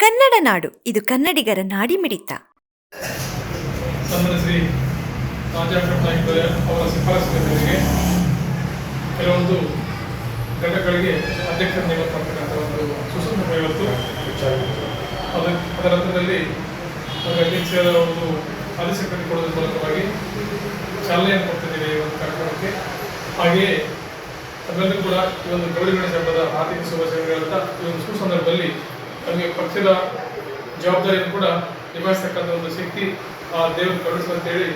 ಕನ್ನಡ ನಾಡು. ಇದು ಕನ್ನಡಿಗರ ನಾಡಿ ಮಿಡಿತ ಶ್ರೀ ರಾಜಾಕರ್ ನಾಯ್ಕ ಅವರ ಶಿಫಾರಸಿನ ಮೇರೆಗೆ ಕೆಲವೊಂದು ಘಟಕಗಳಿಗೆ ಅಧ್ಯಕ್ಷರ ನೇಮಕ ಮಾಡ್ತಕ್ಕಂಥ ಒಂದು ಸುಸಂದರ್ಭ ಇವತ್ತು ಅದ ಅದರ ಹಂತದಲ್ಲಿ ಅಧ್ಯಕ್ಷರ ಒಂದು ಆದೇಶ ಕೊಡೋದ್ರ ಮೂಲಕವಾಗಿ ಚಾಲನೆಯನ್ನು ಕೊಡ್ತಿದ್ದೇವೆ ಈ ಒಂದು ಕಾರ್ಯಕ್ರಮಕ್ಕೆ. ಹಾಗೆಯೇ ಅದರಲ್ಲೂ ಕೂಡ ಈ ಒಂದು ಗೌರಿ ಗಣೇಶ ಹಬ್ಬದ ಆರ್ಥಿಕ ಶುಭಾಶಯಗಳಂತ ಈ ಒಂದು ಸುಸಂದರ್ಭದಲ್ಲಿ ನಮಗೆ ಪಕ್ಷದ ಜವಾಬ್ದಾರಿಯನ್ನು ಕೂಡ ನಿಭಾಯಿಸ್ತಕ್ಕಂಥ ಒಂದು ಶಕ್ತಿ ಆ ದೇವರು ಕರುಣಿಸು ಅಂತ ಹೇಳಿ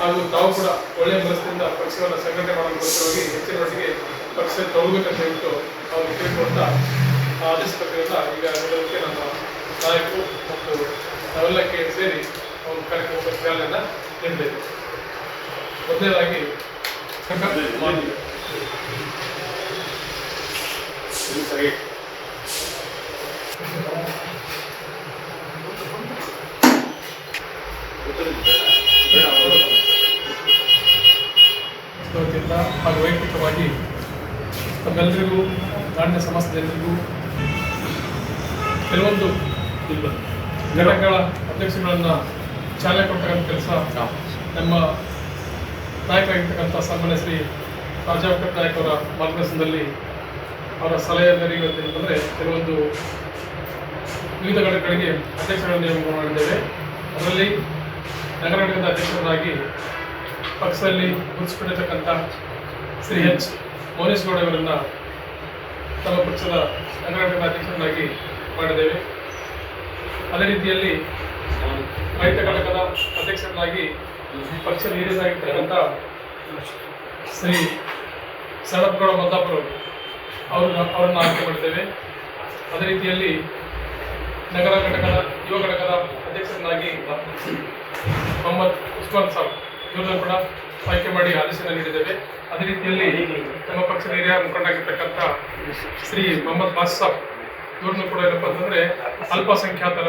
ಹಾಗೂ ತಾವು ಕೂಡ ಒಳ್ಳೆಯ ಮನಸ್ಸಿನಿಂದ ಪಕ್ಷವನ್ನು ಸಂಘಟನೆ ಮಾಡೋದಕ್ಕೋಸ್ಕರವಾಗಿ ಹೆಚ್ಚಿನ ಮಟ್ಟಿಗೆ ಪಕ್ಷ ತಗೋಬೇಕಂತ ಹೇಳ್ಬಿಟ್ಟು ಅವರು ಕೇಳಿಕೊಡ್ತಾ ಆದೇಶ ಪತ್ರಗಳನ್ನ ಈಗ ನೋಡೋದಕ್ಕೆ ನಮ್ಮ ನಾಯಕರು ಮತ್ತು ನಾವೆಲ್ಲ ಕೇಳಿ ಸೇರಿ ಒಂದು ಕಾರ್ಯಕ್ರಮದ ಚಾಲನೆಯನ್ನು ನೀಡಬೇಕು. ಮೊದಲನೇದಾಗಿ ಸರಿ ಮಾಡಿ. ತಮ್ಮೆಲ್ಲರಿಗೂ ಸಮಸ್ತ ಜನರಿಗೂ ಕೆಲವೊಂದು ಘಟಕಗಳ ಅಧ್ಯಕ್ಷಗಳನ್ನು ಚಾಲನೆ ಕೊಡ್ತಕ್ಕಂಥ ಕೆಲಸ ನಮ್ಮ ನಾಯಕರಾಗಿರ್ತಕ್ಕಂಥ ಸನ್ಮಾನ್ಯ ಶ್ರೀ ರಾಜಾವಕರ್ ನಾಯಕ್ ಅವರ ಮಾರ್ಗದರ್ಶನದಲ್ಲಿ ಅವರ ಸಲಹೆ ಮೇರೆಗೆ ಅಂತಂದರೆ ಕೆಲವೊಂದು ವಿವಿಧ ಘಟಕಗಳಿಗೆ ಅಧ್ಯಕ್ಷರನ್ನು ನೇಮಕ ಮಾಡಿದ್ದೇವೆ. ಅದರಲ್ಲಿ ನಗರ ಘಟಕದ ಅಧ್ಯಕ್ಷರಾಗಿ ಪಕ್ಷದಲ್ಲಿ ಗುರುತಿಸಿಕೊಂಡಿರ್ತಕ್ಕಂಥ ಶ್ರೀ ಎಚ್ ಪೊಲೀಸ್ ಗೌಡ ಅವರನ್ನು ತಮ್ಮ ಪಕ್ಷದ ಸಂಘಟನಾ ಅಧ್ಯಕ್ಷರನ್ನಾಗಿ ಮಾಡಿದ್ದೇವೆ. ಅದೇ ರೀತಿಯಲ್ಲಿ ರೈತ ಘಟಕದ ಅಧ್ಯಕ್ಷರನ್ನಾಗಿ ಪಕ್ಷ ಹಿರಿಯರಾಗಿರ್ತಕ್ಕಂಥ ಶ್ರೀ ಶರತ್ಗೌಡ ಮದ್ದಾಪುರ ಅವ್ರನ್ನ ಅವರನ್ನು ಆಯ್ಕೆ ಮಾಡಿದ್ದೇವೆ. ಅದೇ ರೀತಿಯಲ್ಲಿ ನಗರ ಘಟಕದ, ಯುವ ಘಟಕದ ಅಧ್ಯಕ್ಷರನ್ನಾಗಿ ಮೊಹಮ್ಮದ್ ಉಸ್ಮಾನ್ ಸಾಬ್, ಇವ್ರನ್ನ ಕೂಡ ಆಯ್ಕೆ ಮಾಡಿ ಆದೇಶನ ನೀಡಿದ್ದೇವೆ. ಅದೇ ರೀತಿಯಲ್ಲಿ ನಮ್ಮ ಪಕ್ಷದ ಹಿರಿಯ ಮುಖಂಡರಾಗಿರ್ತಕ್ಕಂಥ ಶ್ರೀ ಮೊಹಮ್ಮದ್ ಬಾಸಾಬ್ ಸಾಬ್ ಇವ್ರನ್ನು ಕೂಡ ಏನಪ್ಪ ಅಂತಂದರೆ ಅಲ್ಪಸಂಖ್ಯಾತರ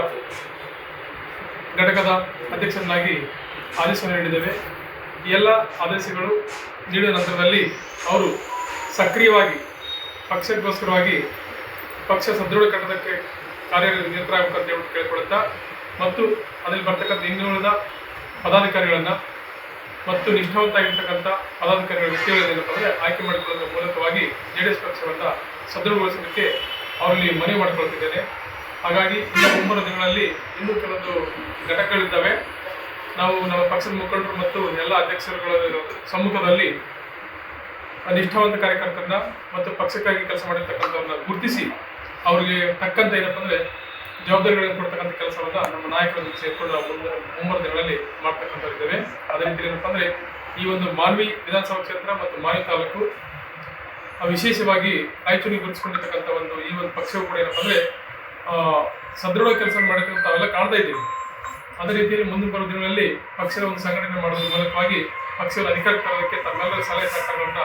ಘಟಕದ ಅಧ್ಯಕ್ಷರನ್ನಾಗಿ ಆದೇಶ ನೀಡಿದ್ದೇವೆ. ಎಲ್ಲ ಆದೇಶಗಳು ನೀಡಿದ ನಂತರದಲ್ಲಿ ಅವರು ಸಕ್ರಿಯವಾಗಿ, ಪಕ್ಷಕ್ಕೋಸ್ಕರವಾಗಿ ಪಕ್ಷ ಸದೃಢೀಕರಣಕ್ಕೆ ಕಾರ್ಯ ನಿರತರಾಗಬೇಕಂತ ಹೇಳ್ಬಿಟ್ಟು ಕೇಳಿಕೊಳ್ಳುತ್ತಾ, ಮತ್ತು ಅದರಲ್ಲಿ ಬರ್ತಕ್ಕಂಥ ಇನ್ನುಳಿದ ಪದಾಧಿಕಾರಿಗಳನ್ನು ಮತ್ತು ನಿಷ್ಠಾವಂತ ಆಗಿರ್ತಕ್ಕಂಥ ಪದಾಧಿಕಾರಿಗಳ ವ್ಯಕ್ತಿಯ ಏನಪ್ಪ ಅಂದರೆ ಆಯ್ಕೆ ಮಾಡಿಕೊಳ್ಳುವ ಮೂಲಕವಾಗಿ ಜೆ ಡಿ ಎಸ್ ಪಕ್ಷವನ್ನು ಸದೃಢಗೊಳಿಸೋದಕ್ಕೆ ಅವರಲ್ಲಿ ಮನವಿ ಮಾಡಿಕೊಳ್ತಿದ್ದೇನೆ ಹಾಗಾಗಿ ಇನ್ನು ಮುಂಬರುವ ದಿನಗಳಲ್ಲಿ ಇನ್ನೂ ಕೆಲವೊಂದು ಘಟಕಗಳಿದ್ದಾವೆ. ನಾವು ನಮ್ಮ ಪಕ್ಷದ ಮುಖಂಡರು ಮತ್ತು ಎಲ್ಲ ಅಧ್ಯಕ್ಷರುಗಳ ಸಮ್ಮುಖದಲ್ಲಿ ನಿಷ್ಠಾವಂತ ಕಾರ್ಯಕರ್ತರನ್ನ ಮತ್ತು ಪಕ್ಷಕ್ಕಾಗಿ ಕೆಲಸ ಮಾಡಿರ್ತಕ್ಕಂಥವ್ರನ್ನ ಗುರುತಿಸಿ ಅವರಿಗೆ ತಕ್ಕಂತ ಏನಪ್ಪ ಅಂದರೆ ಜವಾಬ್ದಾರಿಗಳನ್ನು ಕೊಡ್ತಕ್ಕಂಥ ಕೆಲಸವನ್ನ ನಮ್ಮ ಸೇರಿಕೊಂಡು ನಾವು ಮುಂದೆ ಮುಂಬರುವ ದಿನಗಳಲ್ಲಿ ಮಾಡ್ತಕ್ಕಂಥವ್ರಿದ್ದೇವೆ ಅದೇ ರೀತಿ ಏನಪ್ಪ ಅಂದರೆ ಈ ಒಂದು ಮಾನ್ವಿ ವಿಧಾನಸಭಾ ಕ್ಷೇತ್ರ ಮತ್ತು ಮಾನ್ವಿ ತಾಲೂಕು ವಿಶೇಷವಾಗಿ ರಾಯಚೂರಿಗೆ ಗುರುತಿಸಿಕೊಂಡಿರ್ತಕ್ಕಂಥ ಒಂದು ಈ ಒಂದು ಪಕ್ಷವು ಕೂಡ ಏನಪ್ಪ ಅಂದರೆ ಸದೃಢ ಕೆಲಸ ಮಾಡಿರ್ತಕ್ಕಂಥ ತಾವೆಲ್ಲ ಕಾಣ್ತಾ ಇದ್ದೀವಿ. ಅದೇ ರೀತಿಯಲ್ಲಿ ಮುಂದಿನ ಬರುವ ದಿನಗಳಲ್ಲಿ ಪಕ್ಷದ ಒಂದು ಸಂಘಟನೆ ಮಾಡೋದ್ರ ಮೂಲಕವಾಗಿ ಪಕ್ಷದ ಅಧಿಕಾರ ತರೋದಕ್ಕೆ ತಮ್ಮೆಲ್ಲರ ಸಲಹೆ ಸಹಕಾರಗಳನ್ನ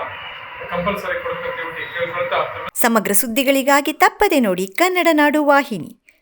ಕಂಪಲ್ಸರಿ ಕೊಡಬೇಕಂತ ಕೇಳ್ಕೊಳ್ತಾ ಸಮಗ್ರ ಸುದ್ದಿಗಳಿಗಾಗಿ ತಪ್ಪದೆ ನೋಡಿ ಕನ್ನಡ ನಾಡು ವಾಹಿನಿ.